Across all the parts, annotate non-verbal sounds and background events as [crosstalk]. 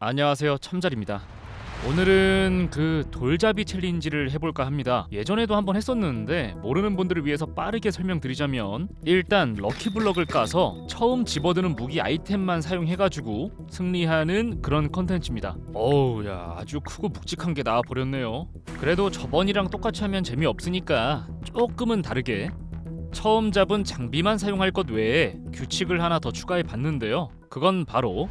안녕하세요. 참잘입니다. 오늘은 그 돌잡이 챌린지를 해볼까 합니다. 예전에도 한번 했었는데 모르는 분들을 위해서 빠르게 설명드리자면 일단 럭키블럭을 까서 처음 집어드는 무기 아이템만 사용해가지고 승리하는 그런 컨텐츠입니다. 어우 야 아주 크고 묵직한 게 나와버렸네요. 그래도 저번이랑 똑같이 하면 재미없으니까 조금은 다르게 처음 잡은 장비만 사용할 것 외에 규칙을 하나 더 추가해 봤는데요. 그건 바로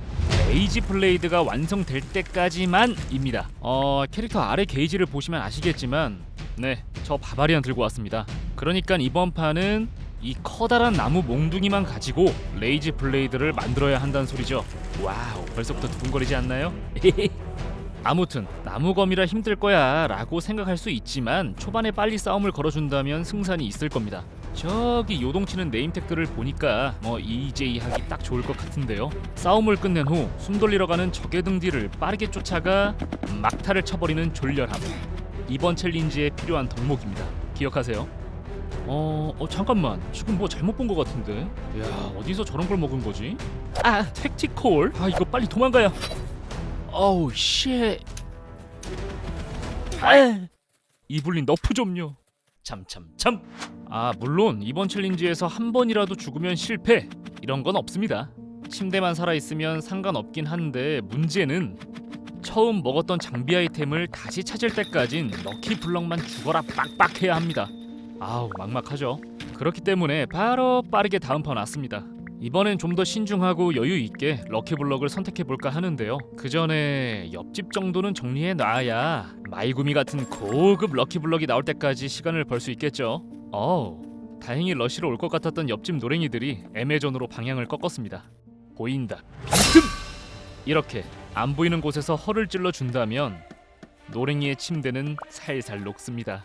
게이지 블레이드가 완성될 때까지만입니다. 어, 캐릭터 아래 게이지를 보시면 아시겠지만 네, 저 바바리안 들고 왔습니다. 그러니까 이번 판은 이 커다란 나무 몽둥이만 가지고 레이지 블레이드를 만들어야 한다는 소리죠. 와우, 벌써부터 두근거리지 않나요? [laughs] 아무튼 나무검이라 힘들 거야 라고 생각할 수 있지만 초반에 빨리 싸움을 걸어준다면 승산이 있을 겁니다. 저기 요동치는 네임택들을 보니까 뭐 EJ 하기 딱 좋을 것 같은데요. 싸움을 끝낸 후 숨 돌리러 가는 적의 등 뒤를 빠르게 쫓아가 막타를 쳐버리는 졸렬함. 이번 챌린지에 필요한 덕목입니다. 기억하세요. 어, 어 잠깐만 지금 뭐 잘못 본 것 같은데. 야 어디서 저런 걸 먹은 거지? 아 택티콜. 아 이거 빨리 도망가야. 어우 쉣. 아, 이블린 너프 좀요. 참참참. 아 물론 이번 챌린지에서 한 번이라도 죽으면 실패 이런 건 없습니다. 침대만 살아 있으면 상관없긴 한데 문제는 처음 먹었던 장비 아이템을 다시 찾을 때까진 럭키 블럭만 죽어라 빡빡해야 합니다. 아우 막막하죠. 그렇기 때문에 바로 빠르게 다음 판 왔습니다. 이번엔 좀 더 신중하고 여유 있게 럭키 블럭을 선택해 볼까 하는데요. 그 전에 옆집 정도는 정리해 놔야 마이구미 같은 고급 럭키 블럭이 나올 때까지 시간을 벌 수 있겠죠. 어우, 다행히 러시로 올 것 같았던 옆집 노랭이들이 애매존으로 방향을 꺾었습니다. 보인다. 이렇게 안 보이는 곳에서 허를 찔러 준다면 노랭이의 침대는 살살 녹습니다.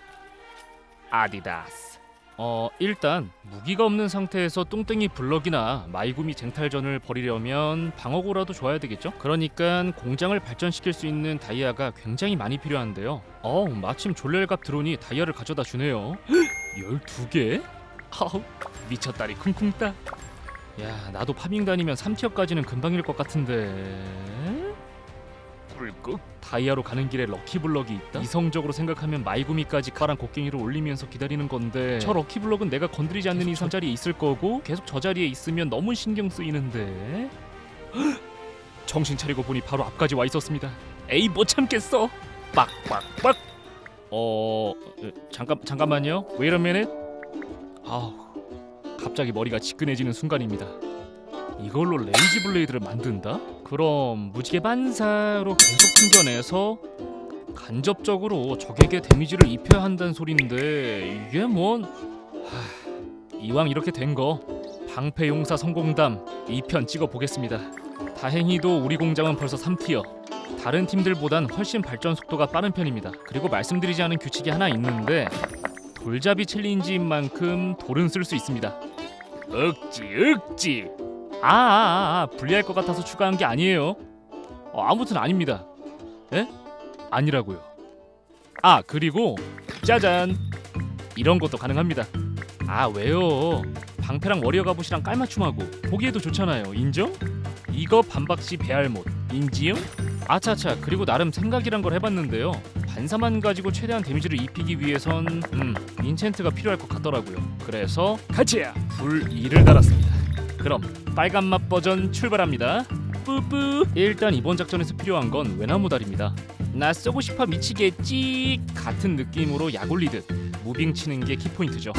아디다스. 어 일단 무기가 없는 상태에서 뚱땡이 블럭이나 마이구미 쟁탈전을 벌이려면 방어구라도 줘야 되겠죠? 그러니까 공장을 발전시킬 수 있는 다이아가 굉장히 많이 필요한데요. 어 마침 졸렐갑 드론이 다이아를 가져다 주네요. 12개? 아우 미쳤다리 쿵쿵따. 야 나도 파밍 다니면 3티어까지는 금방일 것 같은데. 꿀꺽 다이아로 가는 길에 럭키블럭이 있다? 이성적으로 생각하면 마이구미까지 까란 곡괭이를 올리면서 기다리는 건데 저 럭키블럭은 내가 건드리지 않는 이상 저 자리에 있을 거고 계속 저 자리에 있으면 너무 신경 쓰이는데 헉! 정신 차리고 보니 바로 앞까지 와 있었습니다 에이 못 참겠어 빡빡빡 어 에, 잠깐 잠깐만요 왜 이러면은 아우 갑자기 머리가 지끈해지는 순간입니다 이걸로 레이지 블레이드를 만든다? 그럼 무지개 반사로 계속 튕겨내서 간접적으로 적에게 데미지를 입혀야 한다는 소린데 이게 뭔 하, 이왕 이렇게 된 거 방패 용사 성공담 2편 찍어 보겠습니다. 다행히도 우리 공장은 벌써 3티어. 다른 팀들보단 훨씬 발전 속도가 빠른 편입니다. 그리고 말씀드리지 않은 규칙이 하나 있는데 돌잡이 챌린지인 만큼 돌은 쓸 수 있습니다. 억지 억지 아, 아, 아 불리할 것 같아서 추가한 게 아니에요. 어, 아무튼 아닙니다. 에? 아니라고요. 아 그리고 짜잔 이런 것도 가능합니다. 아 왜요? 방패랑 워리어 갑옷이랑 깔맞춤하고 보기에도 좋잖아요. 인정? 이거 반박시 배알못 인지요? 아차차 그리고 나름 생각이란 걸 해봤는데요. 반사만 가지고 최대한 데미지를 입히기 위해선 음 인챈트가 필요할 것 같더라고요. 그래서 가치야 불 2를 달았습니다. 그럼 빨간 맛 버전 출발합니다. 뿌뿌. 일단 이번 작전에서 필요한 건 외나무다리입니다. 나 쏘고 싶어 미치겠지 같은 느낌으로 약 올리듯 무빙 치는 게 키포인트죠.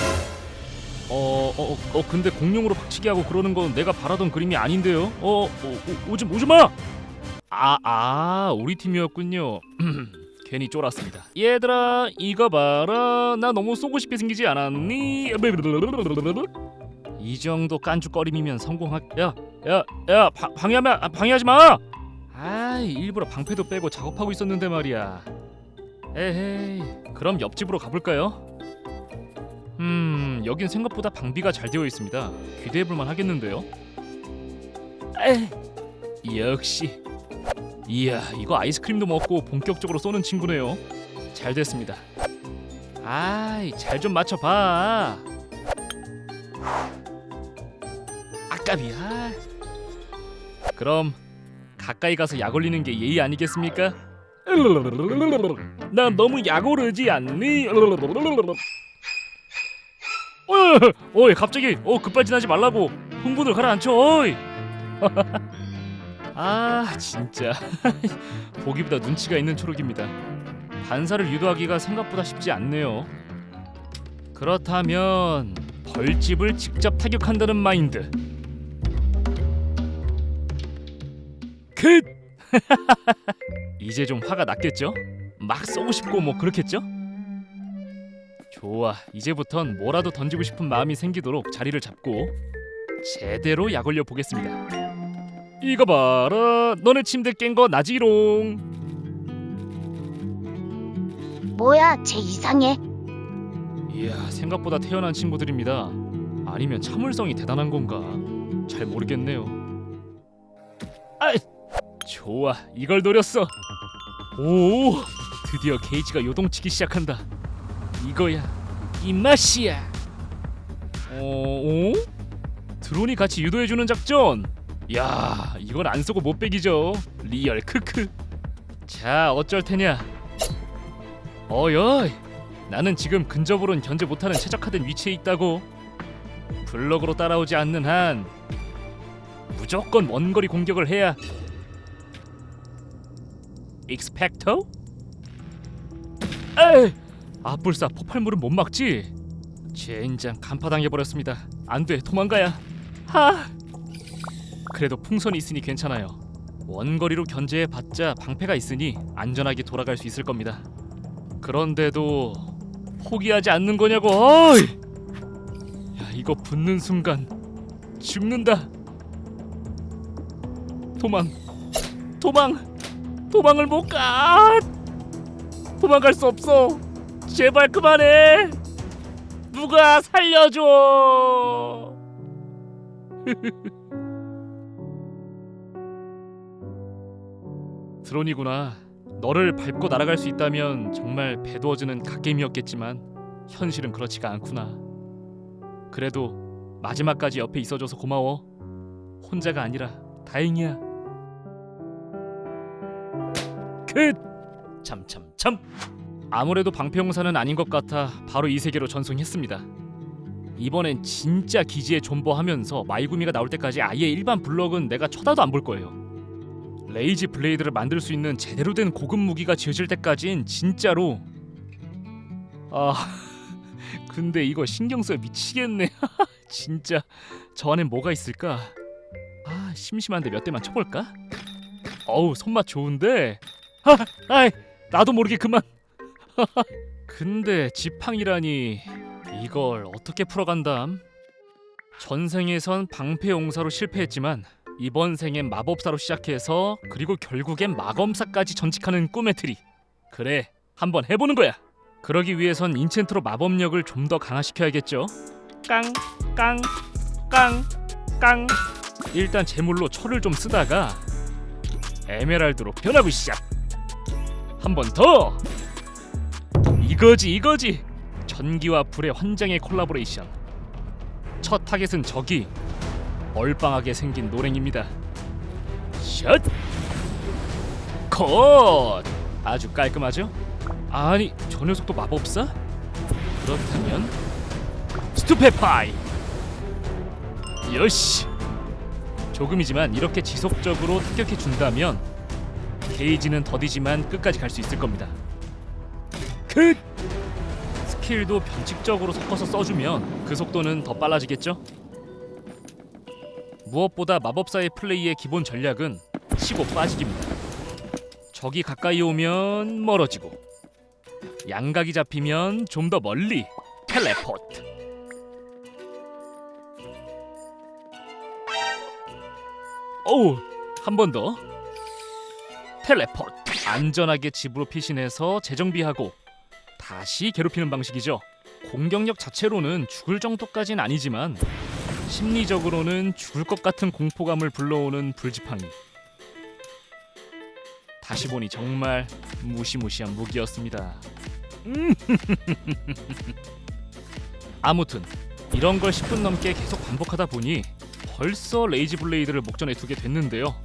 어, 어, 어, 어, 근데 공룡으로 박치기 하고 그러는 건 내가 바라던 그림이 아닌데요. 어, 어, 오, 오지 오지 마. 아, 아, 우리 팀이었군요. [clears throat] 괜히 쫄았습니다. 얘들아, 이거 봐라. 나 너무 쏘고 싶게 생기지 않았니? 이 정도 깐죽거림이면 성공할. 야, 야, 야, 방, 방해하면 아, 방해하지 마. 아, 일부러 방패도 빼고 작업하고 있었는데 말이야. 에헤이, 그럼 옆집으로 가볼까요? 음, 여긴 생각보다 방비가 잘 되어 있습니다. 기대해볼만 하겠는데요. 에, 역시. 이야, 이거 아이스크림도 먹고 본격적으로 쏘는 친구네요. 잘 됐습니다. 아이, 잘 좀 맞춰봐. 아깝이야. 그럼 가까이 가서 약 올리는 게 예의 아니겠습니까? 나 너무 약 오르지 않니? 어이, 갑자기 어 급발진하지 말라고 흥분을 가라앉혀 어이 [laughs] 아 진짜. [laughs] 보기보다 눈치가 있는 초록입니다. 반사를 유도하기가 생각보다 쉽지 않네요. 그렇다면 벌집을 직접 타격한다는 마인드. 끝 [laughs] 이제 좀 화가 났겠죠? 막 쏘고 싶고 뭐 그렇겠죠? 좋아 이제부턴 뭐라도 던지고 싶은 마음이 생기도록 자리를 잡고 제대로 약 올려 보겠습니다 이거 봐라. 너네 침대 깬 거 나지롱. 뭐야, 쟤 이상해. 이야 생각보다 태어난 친구들입니다. 아니면 참을성이 대단한 건가? 잘 모르겠네요. 아 좋아 이걸 노렸어. 오 드디어 게이지가 요동치기 시작한다. 이거야 이 맛이야. 어, 오? 드론이 같이 유도해주는 작전 야 이건 안 쓰고 못 빼기죠 리얼 크크 자 어쩔 테냐 어여이 나는 지금 근접으론 견제 못하는 최적화된 위치에 있다고. 블럭으로 따라오지 않는 한 무조건 원거리 공격을 해야. 익스펙터? 에이! 아뿔싸 폭발물은 못 막지. 젠장 간파당해 버렸습니다. 안돼 도망가야. 하. 그래도 풍선이 있으니 괜찮아요. 원거리로 견제해 봤자 방패가 있으니 안전하게 돌아갈 수 있을 겁니다. 그런데도 포기하지 않는 거냐고. 어이! 야 이거 붙는 순간 죽는다. 도망, 도망, 도망을 못 가. 도망갈 수 없어. 제발 그만해. 누가 살려줘. [laughs] 드론이구나. 너를 밟고 날아갈 수 있다면 정말 배도어지는 갓게임이었겠지만 현실은 그렇지가 않구나. 그래도 마지막까지 옆에 있어줘서 고마워. 혼자가 아니라 다행이야. 끝. 참참참. 아무래도 방패용사는 아닌 것 같아 바로 이 세계로 전송했습니다. 이번엔 진짜 기지에 존버하면서 마이구미가 나올 때까지 아예 일반 블럭은 내가 쳐다도 안 볼 거예요. 레이지 블레이드를 만들 수 있는 제대로 된 고급 무기가 지어질 때까진 진짜로. 아 [laughs] 근데 이거 신경 써 미치겠네. [laughs] 진짜. 저 안에 뭐가 있을까? 아 심심한데 몇 대만 쳐볼까? 어우 손맛 좋은데? 아 아이 나도 모르게 그만. [laughs] 근데 지팡이라니 이걸 어떻게 풀어간담? 전생에선 방패 용사로 실패했지만 이번 생엔 마법사로 시작해서 그리고 결국엔 마검사까지 전직하는 꿈의 트리. 그래, 한번 해보는 거야. 그러기 위해선 인챈트로 마법력을 좀 더 강화시켜야겠죠. 깡, 깡, 깡, 깡. 일단 제물로 철을 좀 쓰다가 에메랄드로 변하고 시작. 한 번 더. 이거지, 이거지. 전기와 불의 환장의 콜라보레이션. 첫 타겟은 저기 얼빵하게 생긴 노랭입니다. 샷! 컷! 아주 깔끔하죠? 아니, 저 녀석도 마법사? 그렇다면 스투페파이! 요시! 조금이지만 이렇게 지속적으로 타격해 준다면 게이지는 더디지만 끝까지 갈 수 있을 겁니다. 끝! 스킬도 변칙적으로 섞어서 써주면 그 속도는 더 빨라지겠죠? 무엇보다 마법사의 플레이의 기본 전략은 치고 빠지기입니다. 적이 가까이 오면 멀어지고 양각이 잡히면 좀 더 멀리 텔레포트. 오우 한 번 더. 텔레포트. 안전하게 집으로 피신해서 재정비하고 다시 괴롭히는 방식이죠. 공격력 자체로는 죽을 정도까진 아니지만 심리적으로는 죽을 것 같은 공포감을 불러오는 불지팡이. 다시 보니 정말 무시무시한 무기였습니다. 음. [laughs] 아무튼 이런 걸 10분 넘게 계속 반복하다 보니 벌써 레이지 블레이드를 목전에 두게 됐는데요.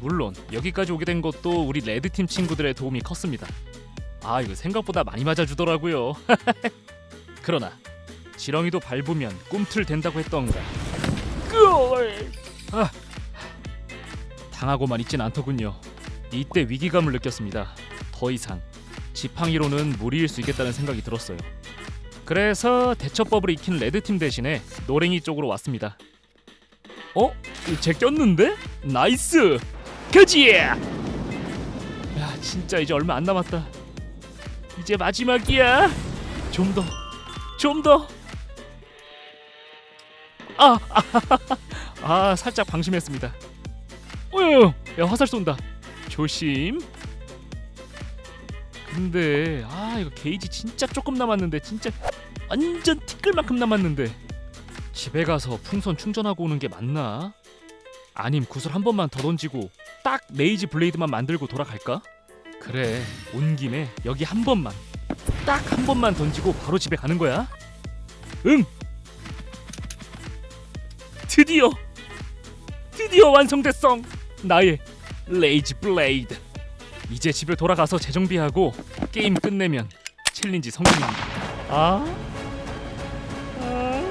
물론 여기까지 오게 된 것도 우리 레드팀 친구들의 도움이 컸습니다. 아 이거 생각보다 많이 맞아주더라고요. [laughs] 그러나 지렁이도 밟으면 꿈틀 된다고 했던가. 끄얼! 아, 당하고만 있진 않더군요. 이때 위기감을 느꼈습니다. 더 이상 지팡이로는 무리일 수 있겠다는 생각이 들었어요. 그래서 대처법을 익힌 레드팀 대신에 노랭이 쪽으로 왔습니다. 어? 쟤 꼈는데? 나이스! 그지! 야 진짜 이제 얼마 안 남았다. 이제 마지막이야. 좀 더, 좀 더. 아, 아, [laughs] 아 살짝 방심했습니다. 어휴, 야 화살 쏜다. 조심. 근데 아 이거 게이지 진짜 조금 남았는데 진짜 완전 티끌만큼 남았는데 집에 가서 풍선 충전하고 오는 게 맞나? 아님 구슬 한 번만 더 던지고 딱 레이지 블레이드만 만들고 돌아갈까? 그래 온 김에 여기 한 번만 딱 한 번만 던지고 바로 집에 가는 거야. 응. 드디어 드디어 완성됐어 나의 레이지 블레이드. 이제 집에 돌아가서 재정비하고 게임 끝내면 챌린지 성공입니다. 아? 아?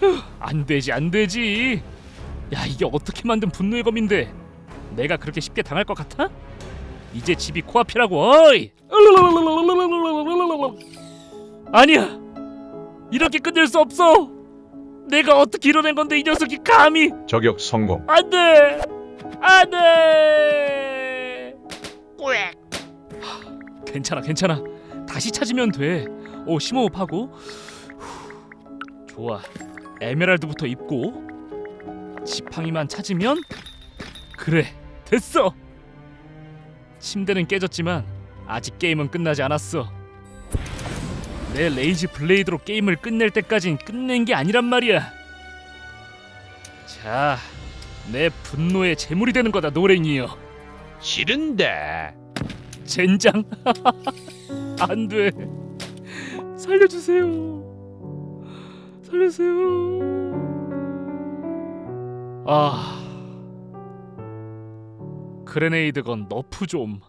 휴, 안 되지 안 되지. 야 이게 어떻게 만든 분노의 검인데 내가 그렇게 쉽게 당할 것 같아? 이제 집이 코앞이라고 어이! 아니야 이렇게 끝낼 수 없어. 내가 어떻게 이뤄낸 건데 이 녀석이 감히. 저격 성공. 안돼! 안돼! 꽥. 괜찮아 괜찮아. 다시 찾으면 돼 오 심호흡하고. 후, 좋아. 에메랄드부터 입고 지팡이만 찾으면 그래 됐어. 침대는 깨졌지만 아직 게임은 끝나지 않았어 내 레이지 블레이드로 게임을 끝낼 때까진 끝낸 게 아니란 말이야. 자 내 분노의 제물이 되는 거다 노랭이여. 싫은데. 젠장. [laughs] 안 돼. 살려주세요. 살려주세요. 아. 그레네이드 건 너프 좀